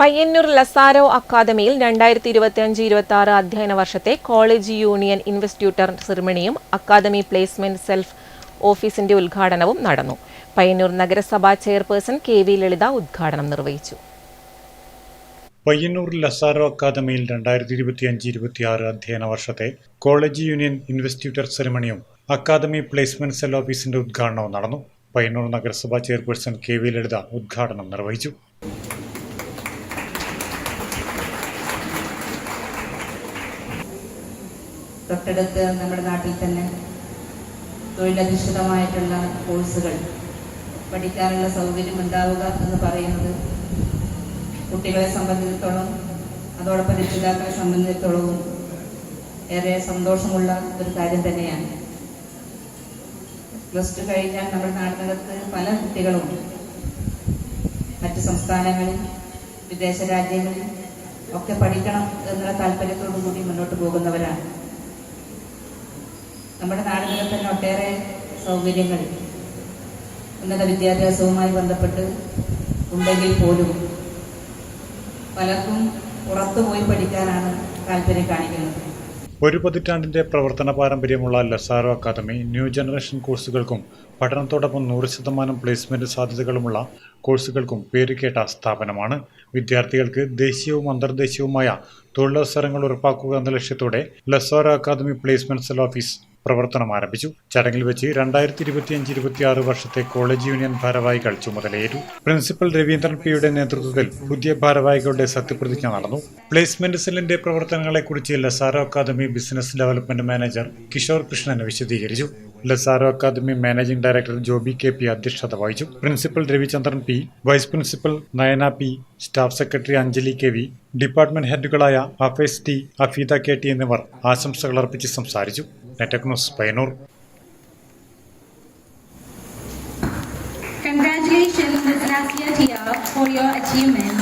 Payyanur Lazaro അക്കാദമിയിൽ രണ്ടായിരത്തി ഇരുപത്തിയഞ്ച് ഇരുപത്തി ആറ് അധ്യയന വർഷത്തെ കോളേജ് യൂണിയൻ ഇൻവെസ്റ്റ്യൂട്ടർ സെറിമണിയും അക്കാദമി പ്ലേസ്മെന്റ് സെൽഫ് ഓഫീസിന്റെ ഉദ്ഘാടനവും നടന്നു. പയ്യന്നൂർ നഗരസഭാ ചെയർപേഴ്സൺ കെ വി ലളിത ഉദ്ഘാടനം നിർവഹിച്ചു. പയ്യന്നൂർ ലസാരോ അക്കാദമിയിൽ രണ്ടായിരത്തി ഇരുപത്തി അഞ്ച് ഇരുപത്തി ആറ് അധ്യയന വർഷത്തെ കോളേജ് യൂണിയൻ ഇൻവെസ്റ്റ്യൂട്ടർ സെറിമണിയും അക്കാദമി പ്ലേസ്മെന്റ് സെൽ ഓഫീസിന്റെ ഉദ്ഘാടനവും നടന്നു. പയ്യന്നൂർ നഗരസഭാ ചെയർപേഴ്സൺ കെ വി ലളിത ഉദ്ഘാടനം നിർവഹിച്ചു. തൊട്ടടുത്ത് നമ്മുടെ നാട്ടിൽ തന്നെ തൊഴിലധിഷ്ഠിതമായിട്ടുള്ള കോഴ്സുകൾ പഠിക്കാനുള്ള സൗകര്യം ഉണ്ടാവുക എന്ന് പറയുന്നത് കുട്ടികളെ സംബന്ധിച്ചിടത്തോളം അതോടൊപ്പം രക്ഷിതാക്കളെ സംബന്ധിച്ചിടത്തോളവും ഏറെ സന്തോഷമുള്ള ഒരു കാര്യം തന്നെയാണ്. പ്ലസ് ടു കഴിഞ്ഞാൽ നമ്മുടെ നാട്ടിനകത്ത് പല കുട്ടികളും മറ്റ് സംസ്ഥാനങ്ങളിൽ വിദേശ രാജ്യങ്ങളിൽ ഒക്കെ പഠിക്കണം എന്നുള്ള താല്പര്യത്തോടു കൂടി മുന്നോട്ട് പോകുന്നവരാണ്. നമ്മുടെ നാടുകളിൽ തന്നെ ഒട്ടേറെ സൗകര്യങ്ങൾ ഉന്നത വിദ്യാഭ്യാസവുമായി ബന്ധപ്പെട്ട് ഉണ്ടെങ്കിൽ പോലും പലർക്കും പുറത്തു പോയി പഠിക്കാനാണ് താല്പര്യം കാണിക്കുന്നത്. ഒരു പതിറ്റാണ്ടിന്റെ പ്രവർത്തന പാരമ്പര്യമുള്ള ലസാരോ അക്കാദമി ന്യൂ ജനറേഷൻ കോഴ്സുകൾക്കും പഠനത്തോടൊപ്പം നൂറ് ശതമാനം പ്ലേസ്മെന്റ് സാധ്യതകളുമുള്ള കോഴ്സുകൾക്കും പേരുകേട്ട സ്ഥാപനമാണ്. വിദ്യാർത്ഥികൾക്ക് ദേശീയവും അന്തർദേശീയവുമായ തൊഴിലവസരങ്ങൾ ഉറപ്പാക്കുക എന്ന ലക്ഷ്യത്തോടെ Lazaro academy placement cell office പ്രവർത്തനം ആരംഭിച്ചു. ചടങ്ങിൽ വെച്ച് രണ്ടായിരത്തി ഇരുപത്തിയഞ്ച് ഇരുപത്തിയാറ് വർഷത്തെ കോളേജ് യൂണിയൻ ഭാരവാഹികൾ ചുമതലയേറ്റു. പ്രിൻസിപ്പൽ രവീന്ദ്രൻ പിയുടെ നേതൃത്വത്തിൽ പുതിയ ഭാരവാഹികളുടെ സത്യപ്രതിജ്ഞ നടന്നു. പ്ലേസ്മെന്റ് സെല്ലിന്റെ പ്രവർത്തനങ്ങളെക്കുറിച്ച് Lazaro academy business development manager Kishore Krishnan വിശദീകരിച്ചു. Lazaro academy managing director Joby K P അധ്യക്ഷത വഹിച്ചു. Principal Ravichandran P vice principal Nayana P staff secretary Anjali K V department ഹെഡുകളായ Afes T Afeeda K T എന്നിവർ ആശംസകൾ അർപ്പിച്ച് സംസാരിച്ചു. Congratulations, Ms. Nasia Tia, for your achievement.